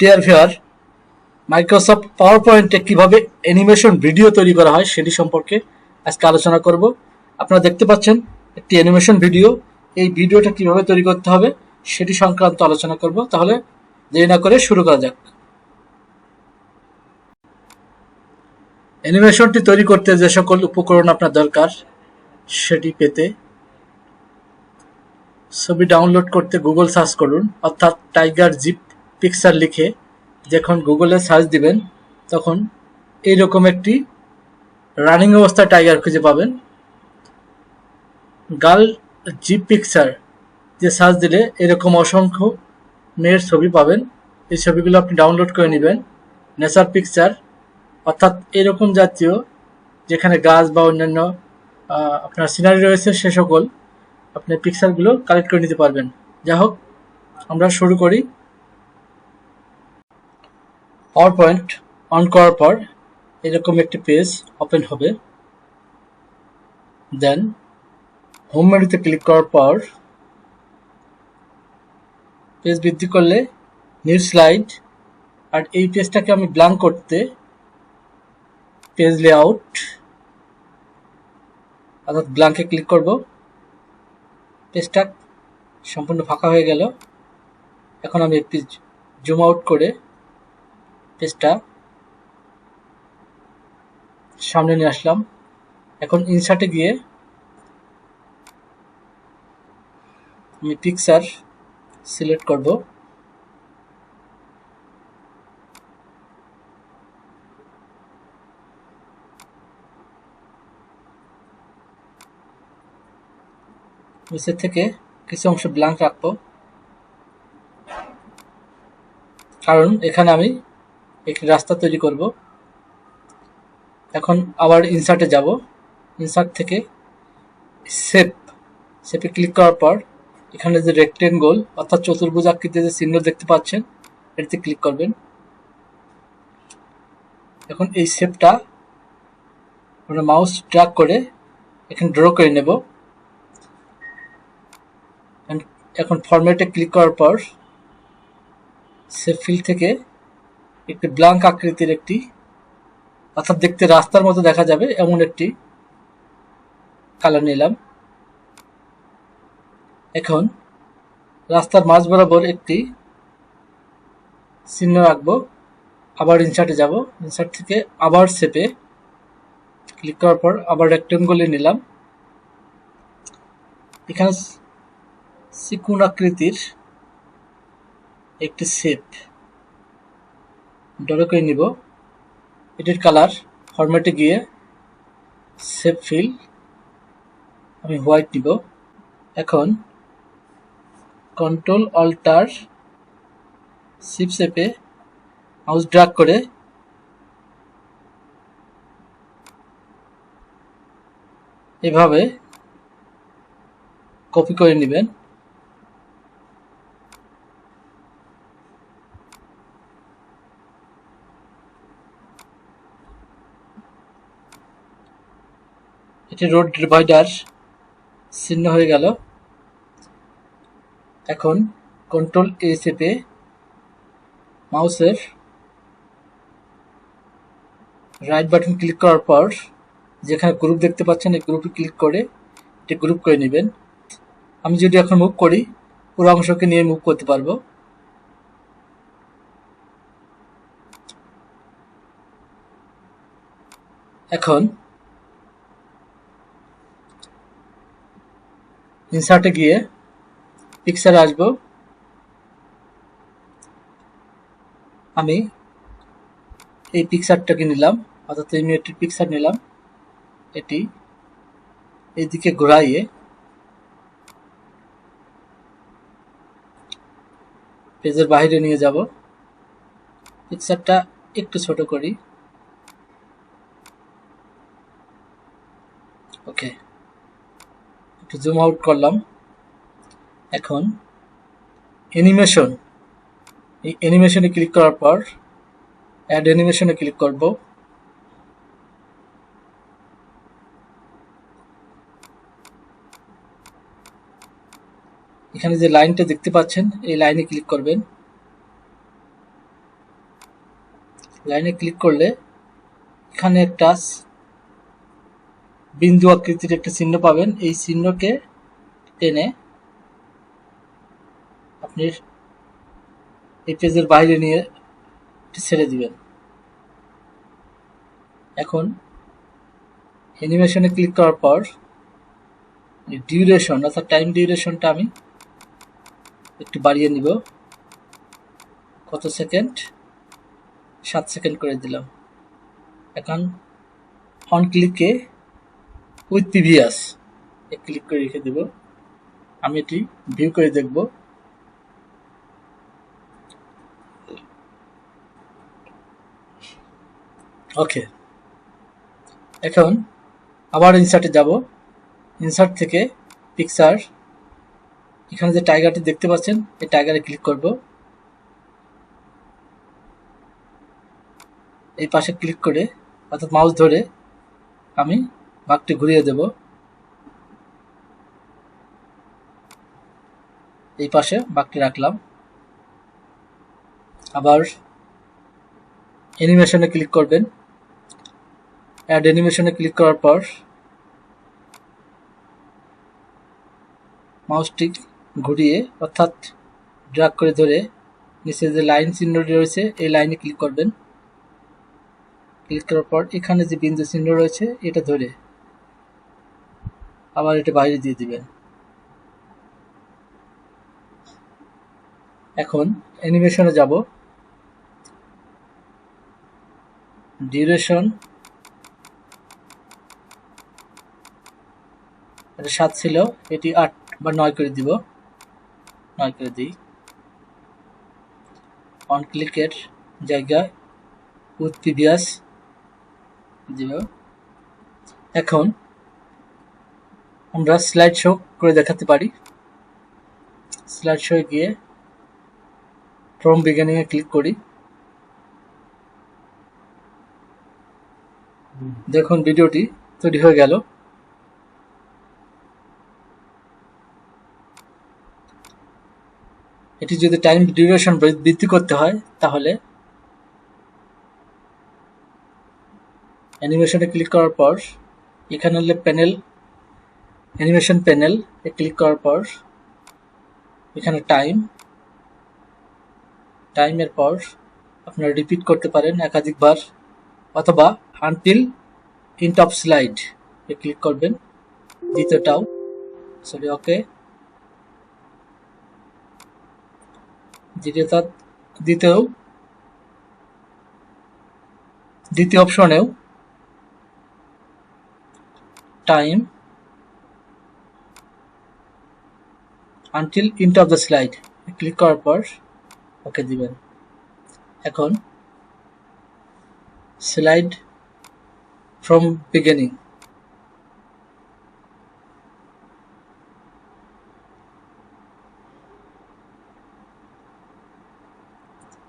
Dear viewer Microsoft পাওয়ার পয়েন্টে কীভাবে animation video তৈরি করা হয় সেটি সম্পর্কে আজকে আলোচনা করব। আপনারা দেখতে পাচ্ছেন একটি অ্যানিমেশন ভিডিও এই ভিডিওটা কীভাবে তৈরি করতে হবে সেটি সংক্রান্ত আলোচনা করব। তাহলে দেরি না করে শুরু করা যাক। অ্যানিমেশনটি তৈরি করতে যে সকল উপকরণ আপনার দরকার, সেটি পেতে ছবি ডাউনলোড করতে গুগল সার্চ করুন, অর্থাৎ টাইগার জিপ পিকচার লিখে যখন গুগলে সার্চ দিবেন, তখন এইরকম একটি রানিং অবস্থায় টাইগার খুঁজে পাবেন। গার্ল জিপ পিকচার যে সার্চ দিলে এরকম অসংখ্য মেয়ের ছবি পাবেন। এই ছবিগুলো আপনি ডাউনলোড করে নেবেন। নেচার পিকচার অর্থাৎ এরকম জাতীয় যেখানে গাছ বা অন্যান্য আপনার সিনারি রয়েছে সে সকল আপনি পিকচারগুলো কালেক্ট করে নিতে পারবেন। যা হোক, আমরা শুরু করি। পাওয়ার পয়েন্ট অন করার পর এরকম একটি পেজ ওপেন হবে। দেন হোম মেনুতে ক্লিক করার পর পেজ বৃদ্ধি করলে নিউ স্লাইড আর এই পেজটাকে আমি ব্ল্যাঙ্ক করতে পেজ লেআউট অর্থাৎ ব্ল্যাঙ্কে ক্লিক করব। পেজটা সম্পূর্ণ ফাঁকা হয়ে গেল। এখন আমি একটি জুম আউট করে পেজটা সামনে নিয়ে আসলাম। এখন ইনসার্টে গিয়ে আমি পিকচার সিলেক্ট করব। থেকে কিছু অংশ ব্ল্যাঙ্ক রাখব। কারণ এখানে আমি একটি রাস্তা তৈরি করব। এখন আবার ইনসার্টে যাব। ইনসার্ট থেকে সেপ সেপে ক্লিক করার পর এখানে যে রেক্টেঙ্গল অর্থাৎ চতুর্ভুজ আকৃতির যে চিহ্ন দেখতে পাচ্ছেন, এটিতে ক্লিক করবেন। এখন এই শেপটা আমরা মাউস ড্র্যাগ করে এখানে ড্র করে নেব। এখন ফরম্যাটে ক্লিক করার পর সেভ ফিল থেকে একটি ব্ল্যাঙ্ক আকৃতির একটি, অর্থাৎ দেখতে রাস্তার মতো দেখা যাবে, এমন একটি কালার নিলাম। এখন রাস্তার মাঝ বরাবর একটি চিহ্ন রাখব, আবার ইনসার্টে যাব। ইনসার্ট থেকে আবার সেপে ক্লিক করার পর আবার রেক্টেঙ্গলে নিলাম। এখানে চিকুন আকৃতির একটি শেপ ড্র করে নিব। এটির কালার ফরম্যাটে গিয়ে শেপ ফিল। আমি হোয়াইট নিব। এখন কন্ট্রোল অল্টার সিপ শেপে মাউস ড্রাগ করে এভাবে কপি করে নেবেন। এটি রোড ডিভাইডার চিহ্ন হয়ে গেল। এখন কন্ট্রোল এ চেপে মাউসের রাইট বাটন ক্লিক করার পর যেখানে গ্রুপ দেখতে পাচ্ছেন, এই গ্রুপে ক্লিক করে এটি গ্রুপ করে নেবেন। আমি যদি এখন মুভ করি, পুরো অংশকে নিয়ে মুভ করতে পারব। এখন ইনসার্টে গিয়ে পিকচার আসব। আমি এই পিকচারটাকে নিলাম, অর্থাৎ আমি একটি পিকচার নিলাম। এটি এদিকে ঘোরাইয়ে পেজের বাইরে নিয়ে যাব। পিকচারটা একটু ছোট করি ওকে একটু জুম আউট করলাম। এখন অ্যানিমেশন এই অ্যানিমেশনে ক্লিক করার পর অ্যাড অ্যানিমেশনে ক্লিক করব। এখানে যে লাইনটা দেখতে পাচ্ছেন, এই লাইনে ক্লিক করবেন। লাইনে ক্লিক করলে এখানে একটা বিন্দু আকৃতির একটা চিহ্ন পাবেন। এই চিহ্নকে টেনে আপনি এই পেজের বাইরে নিয়ে ছেড়ে দিবেন। এখন অ্যানিমেশনে ক্লিক করার পর ডিউরেশন অর্থাৎ টাইম ডিউরেশনটা আমি একটু বাড়িয়ে নিব। কত সেকেন্ড সাত সেকেন্ড করে দিলাম। এখন অন ক্লিকে উইথ প্রিভিয়াস এ ক্লিক করে রেখে দেব। আমি এটি ভিউ করে দেখব। ওকে এখন আবার ইনসার্টে যাব। ইনসার্ট থেকে পিকচার এখানে যে টাইগারটি দেখতে পাচ্ছেন, এই টাইগারে ক্লিক করব। এই পাশে ক্লিক করে, অর্থাৎ মাউস ধরে আমি বাঘটি ঘুরিয়ে দেব। এই পাশে বাঘটি রাখলাম। আবার অ্যানিমেশনে ক্লিক করবেন। অ্যাড অ্যানিমেশনে ক্লিক করার পর মাউসটি ঘুরিয়ে, অর্থাৎ ড্রাগ করে ধরে নিচে যে লাইন চিহ্নটি রয়েছে, এই লাইনে ক্লিক করবেন। ক্লিক করার পর এখানে যে বিন্দু চিহ্ন রয়েছে, এটা ধরে আবার এটা বাইরে দিয়ে দিবেন এখন অ্যানিমেশনে যাব। ডিউরেশন এটা সাত ছিল, এটি আট বা নয় করে দিব। নয় করে দিই। অন ক্লিকের জায়গায় উইথ প্রিভিয়াস দিব। এখন আমরা স্লাইড শো করে দেখাতে পারি। স্লাইড শো গিয়ে ফ্রম বিগিনিং এ ক্লিক করি। দেখুন ভিডিওটি তৈরি হয়ে গেল। এটি যদি টাইম ডিউরেশন বৃদ্ধি করতে হয়, তাহলে অ্যানিমেশনে ক্লিক করার পর এখানে হলে প্যানেল অ্যানিমেশন প্যানেল এ ক্লিক করার পর, এখানে টাইম টাইমের পর আপনারা রিপিট করতে পারেন একাধিকবার, অথবা আনটিল ইন্ট অফ স্লাইড এ ক্লিক করবেন, দ্বিতীয়টাও সরি ওকে দ্বিতীয়টা দ্বিতীয় দ্বিতীয় অপশনেও time until end of the slide click করার পর, ওকে দিবেন। এখন স্লাইড ফ্রম বিগিনিং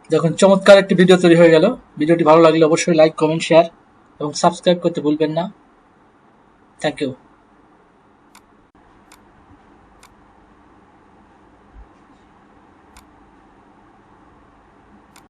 দেখুন, চমৎকার একটি ভিডিও তৈরি হয়ে গেল। ভিডিওটি ভালো লাগলে অবশ্যই লাইক কমেন্ট শেয়ার এবং সাবস্ক্রাইব করতে ভুলবেন না। Thank you